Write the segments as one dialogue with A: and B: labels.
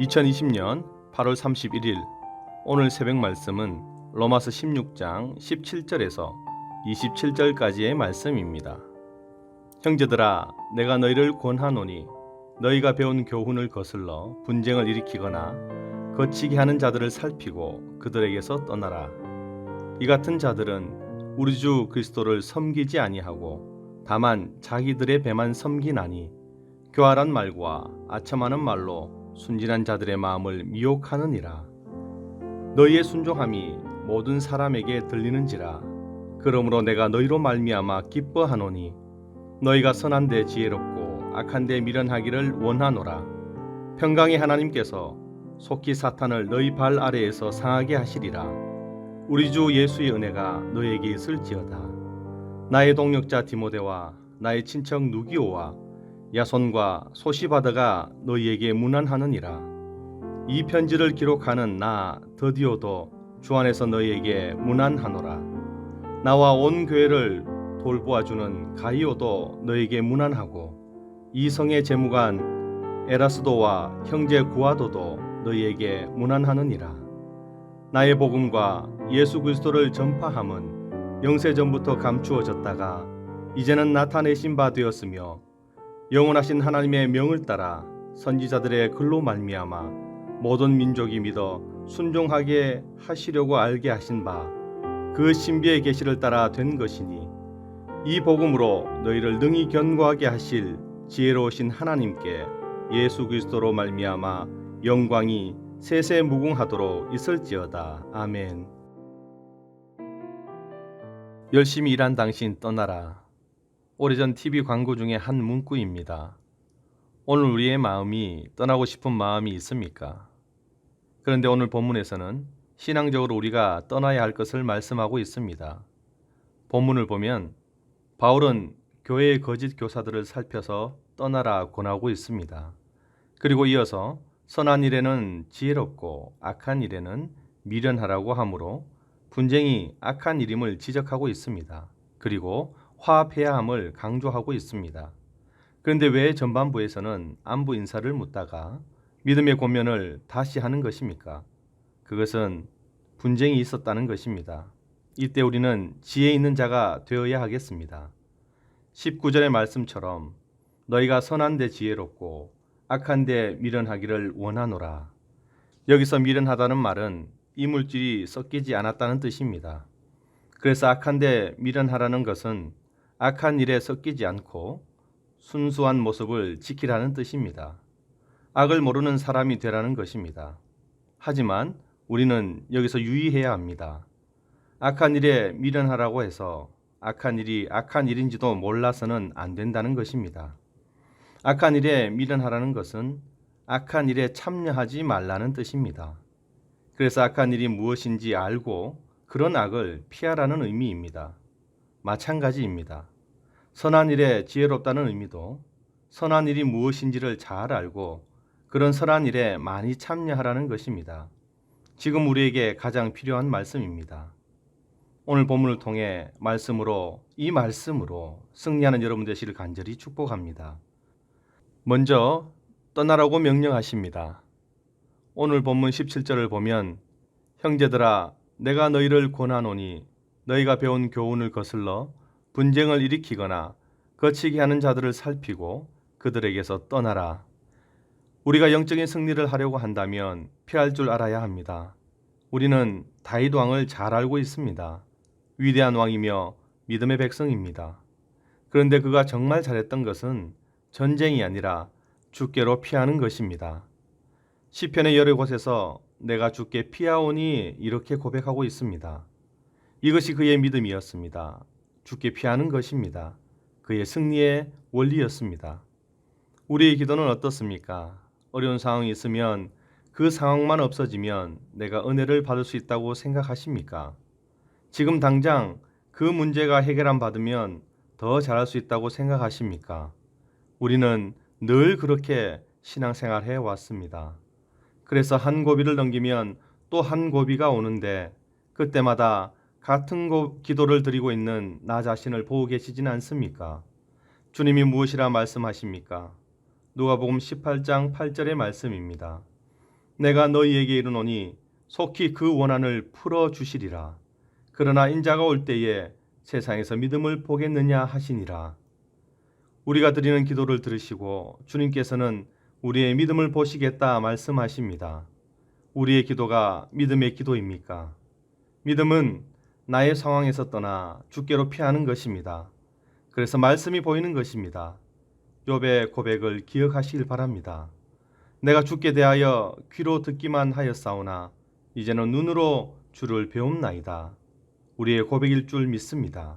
A: 2020년 8월 31일 오늘 새벽 말씀은 로마서 16장 17절에서 27절까지의 말씀입니다. 형제들아 내가 너희를 권하노니 너희가 배운 교훈을 거슬러 분쟁을 일으키거나 거치게 하는 자들을 살피고 그들에게서 떠나라. 이 같은 자들은 우리 주 그리스도를 섬기지 아니하고 다만 자기들의 배만 섬기나니 교활한 말과 아첨하는 말로 순진한 자들의 마음을 미혹하느니라. 너희의 순종함이 모든 사람에게 들리는지라. 그러므로 내가 너희로 말미암아 기뻐하노니 너희가 선한데 지혜롭고 악한데 미련하기를 원하노라. 평강의 하나님께서 속히 사탄을 너희 발 아래에서 상하게 하시리라. 우리 주 예수의 은혜가 너희에게 있을지어다. 나의 동력자 디모데와 나의 친척 누기오와 야손과 소시바드가 너희에게 문안하느니라. 이 편지를 기록하는 나 드디오도 주 안에서 너희에게 문안하노라. 나와 온 교회를 돌보아주는 가이오도 너에게 문안하고 이 성의 재무관 에라스도와 형제 구아도도 너희에게 문안하느니라. 나의 복음과 예수 그리스도를 전파함은 영세 전부터 감추어졌다가 이제는 나타내신 바 되었으며 영원하신 하나님의 명을 따라 선지자들의 글로 말미암아 모든 민족이 믿어 순종하게 하시려고 알게 하신 바 그 신비의 계시를 따라 된 것이니 이 복음으로 너희를 능히 견고하게 하실 지혜로우신 하나님께 예수 그리스도로 말미암아 영광이 세세 무궁하도록 있을지어다 아멘. 열심히 일한 당신 떠나라. 오래전 TV 광고 중에 한 문구입니다. 오늘 우리의 마음이 떠나고 싶은 마음이 있습니까? 그런데 오늘 본문에서는 신앙적으로 우리가 떠나야 할 것을 말씀하고 있습니다. 본문을 보면 바울은 교회의 거짓 교사들을 살펴서 떠나라 권하고 있습니다. 그리고 이어서 선한 일에는 지혜롭고 악한 일에는 미련하라고 하므로 분쟁이 악한 일임을 지적하고 있습니다. 그리고 화합해야 함을 강조하고 있습니다. 그런데 왜 전반부에서는 안부 인사를 묻다가 믿음의 권면을 다시 하는 것입니까? 그것은 분쟁이 있었다는 것입니다. 이때 우리는 지혜 있는 자가 되어야 하겠습니다. 19절의 말씀처럼 너희가 선한데 지혜롭고 악한데 미련하기를 원하노라. 여기서 미련하다는 말은 이물질이 섞이지 않았다는 뜻입니다. 그래서 악한데 미련하라는 것은 악한 일에 섞이지 않고 순수한 모습을 지키라는 뜻입니다. 악을 모르는 사람이 되라는 것입니다. 하지만 우리는 여기서 유의해야 합니다. 악한 일에 미련하라고 해서 악한 일이 악한 일인지도 몰라서는 안 된다는 것입니다. 악한 일에 미련하라는 것은 악한 일에 참여하지 말라는 뜻입니다. 그래서 악한 일이 무엇인지 알고 그런 악을 피하라는 의미입니다. 마찬가지입니다. 선한 일에 지혜롭다는 의미도 선한 일이 무엇인지를 잘 알고 그런 선한 일에 많이 참여하라는 것입니다. 지금 우리에게 가장 필요한 말씀입니다. 오늘 본문을 통해 말씀으로 이 말씀으로 승리하는 여러분 되시를 간절히 축복합니다. 먼저 떠나라고 명령하십니다. 오늘 본문 17절을 보면 형제들아 내가 너희를 권하노니 너희가 배운 교훈을 거슬러 분쟁을 일으키거나 거치게 하는 자들을 살피고 그들에게서 떠나라. 우리가 영적인 승리를 하려고 한다면 피할 줄 알아야 합니다. 우리는 다윗 왕을 잘 알고 있습니다. 위대한 왕이며 믿음의 백성입니다. 그런데 그가 정말 잘했던 것은 전쟁이 아니라 주께로 피하는 것입니다. 시편의 여러 곳에서 내가 주께 피하오니 이렇게 고백하고 있습니다. 이것이 그의 믿음이었습니다. 주께 피하는 것입니다. 그의 승리의 원리였습니다. 우리의 기도는 어떻습니까? 어려운 상황이 있으면 그 상황만 없어지면 내가 은혜를 받을 수 있다고 생각하십니까? 지금 당장 그 문제가 해결 안 받으면 더 잘할 수 있다고 생각하십니까? 우리는 늘 그렇게 신앙생활 해 왔습니다. 그래서 한 고비를 넘기면 또 한 고비가 오는데 그때마다 같은 고, 기도를 드리고 있는 나 자신을 보고 계시지는 않습니까? 주님이 무엇이라 말씀하십니까? 누가복음 18장 8절의 말씀입니다. 내가 너희에게 이르노니 속히 그 원한을 풀어 주시리라. 그러나 인자가 올 때에 세상에서 믿음을 보겠느냐 하시니라. 우리가 드리는 기도를 들으시고 주님께서는 우리의 믿음을 보시겠다 말씀하십니다. 우리의 기도가 믿음의 기도입니까? 믿음은 나의 상황에서 떠나 주께로 피하는 것입니다. 그래서 말씀이 보이는 것입니다. 욥의 고백을 기억하시길 바랍니다. 내가 주께 대하여 귀로 듣기만 하였사오나 이제는 눈으로 주를 배움나이다. 우리의 고백일 줄 믿습니다.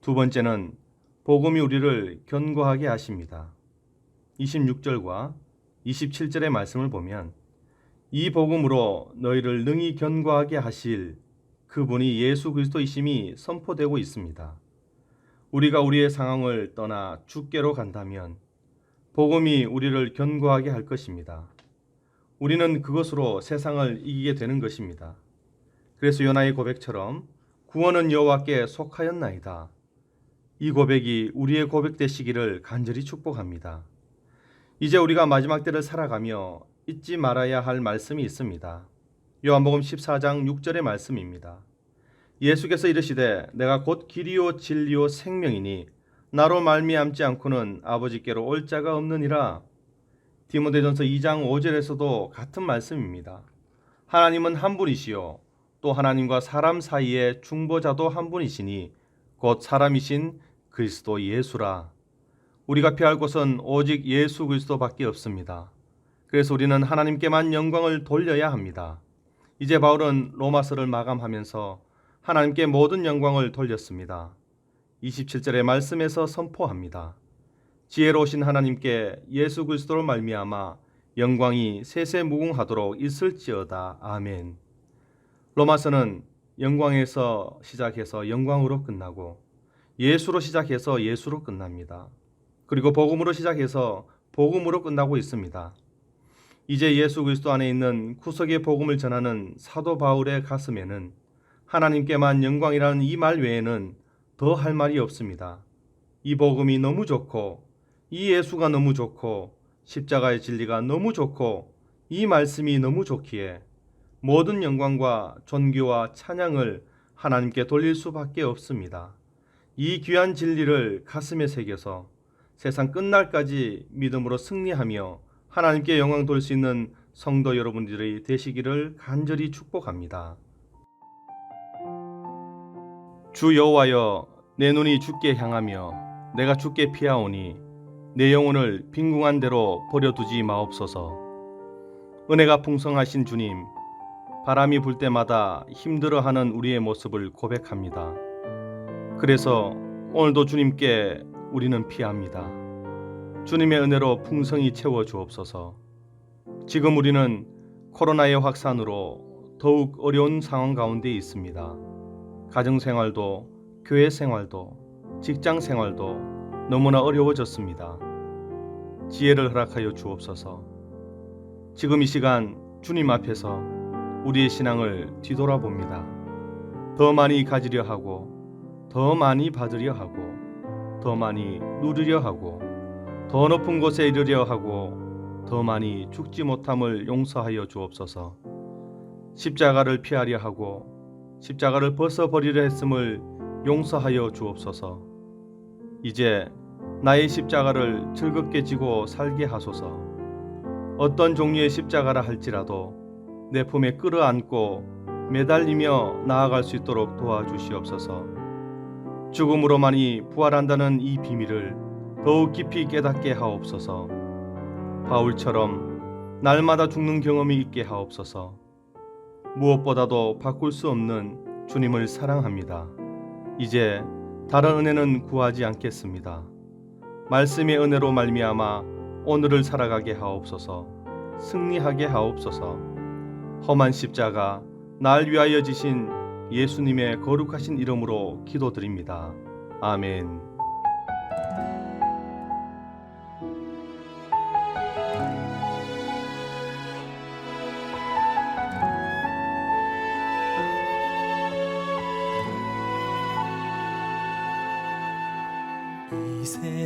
A: 두 번째는 복음이 우리를 견고하게 하십니다. 26절과 27절의 말씀을 보면 이 복음으로 너희를 능히 견고하게 하실 그분이 예수 그리스도이심이 선포되고 있습니다. 우리가 우리의 상황을 떠나 주께로 간다면 복음이 우리를 견고하게 할 것입니다. 우리는 그것으로 세상을 이기게 되는 것입니다. 그래서 요나의 고백처럼 구원은 여호와께 속하였나이다. 이 고백이 우리의 고백 되시기를 간절히 축복합니다. 이제 우리가 마지막 때를 살아가며 잊지 말아야 할 말씀이 있습니다. 요한복음 14장 6절의 말씀입니다. 예수께서 이르시되 내가 곧 길이요 진리요 생명이니 나로 말미암지 않고는 아버지께로 올 자가 없느니라. 디모데전서 2장 5절에서도 같은 말씀입니다. 하나님은 한 분이시요 또 하나님과 사람 사이의 중보자도 한 분이시니 곧 사람이신 그리스도 예수라. 우리가 피할 곳은 오직 예수 그리스도밖에 없습니다. 그래서 우리는 하나님께만 영광을 돌려야 합니다. 이제 바울은 로마서를 마감하면서 하나님께 모든 영광을 돌렸습니다. 27절의 말씀에서 선포합니다. 지혜로우신 하나님께 예수 그리스도로 말미암아 영광이 세세무궁하도록 있을지어다. 아멘. 로마서는 영광에서 시작해서 영광으로 끝나고 예수로 시작해서 예수로 끝납니다. 그리고 복음으로 시작해서 복음으로 끝나고 있습니다. 이제 예수 그리스도 안에 있는 구속의 복음을 전하는 사도 바울의 가슴에는 하나님께만 영광이라는 이 말 외에는 더 할 말이 없습니다. 이 복음이 너무 좋고 이 예수가 너무 좋고 십자가의 진리가 너무 좋고 이 말씀이 너무 좋기에 모든 영광과 존귀와 찬양을 하나님께 돌릴 수밖에 없습니다. 이 귀한 진리를 가슴에 새겨서 세상 끝날까지 믿음으로 승리하며 하나님께 영광 돌 수 있는 성도 여러분들이 되시기를 간절히 축복합니다. 주 여호와여 내 눈이 주께 향하며 내가 주께 피하오니 내 영혼을 빈궁한 대로 버려두지 마옵소서. 은혜가 풍성하신 주님, 바람이 불 때마다 힘들어하는 우리의 모습을 고백합니다. 그래서 오늘도 주님께 우리는 피합니다. 주님의 은혜로 풍성히 채워 주옵소서. 지금 우리는 코로나의 확산으로 더욱 어려운 상황 가운데 있습니다. 가정 생활도 교회 생활도 직장 생활도 너무나 어려워졌습니다. 지혜를 허락하여 주옵소서. 지금 이 시간 주님 앞에서 우리의 신앙을 뒤돌아봅니다. 더 많이 가지려 하고 더 많이 받으려 하고 더 많이 누리려 하고 더 높은 곳에 이르려 하고 더 많이 죽지 못함을 용서하여 주옵소서. 십자가를 피하려 하고 십자가를 벗어 버리려 했음을 용서하여 주옵소서. 이제 나의 십자가를 즐겁게 지고 살게 하소서. 어떤 종류의 십자가라 할지라도 내 품에 끌어안고 매달리며 나아갈 수 있도록 도와주시옵소서. 죽음으로만이 부활한다는 이 비밀을 더욱 깊이 깨닫게 하옵소서. 바울처럼 날마다 죽는 경험이 있게 하옵소서. 무엇보다도 바꿀 수 없는 주님을 사랑합니다. 이제 다른 은혜는 구하지 않겠습니다. 말씀의 은혜로 말미암아 오늘을 살아가게 하옵소서. 승리하게 하옵소서. 험한 십자가 날 위하여 지신 예수님의 거룩하신 이름으로 기도드립니다. 아멘.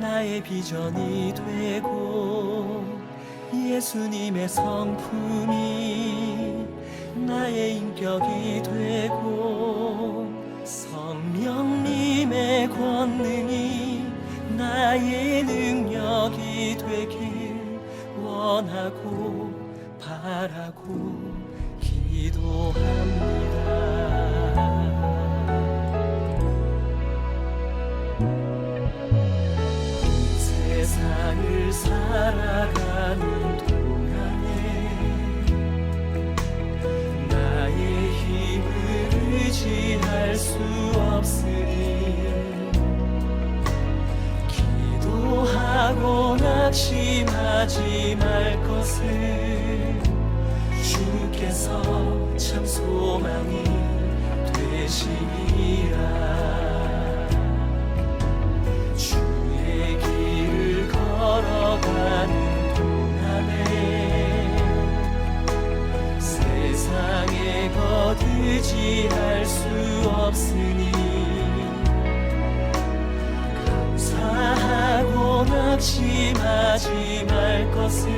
B: 나의 비전이 되고 예수님의 성품이 나의 인격이 되고 없으니 감사하고 낙심하지 말 것을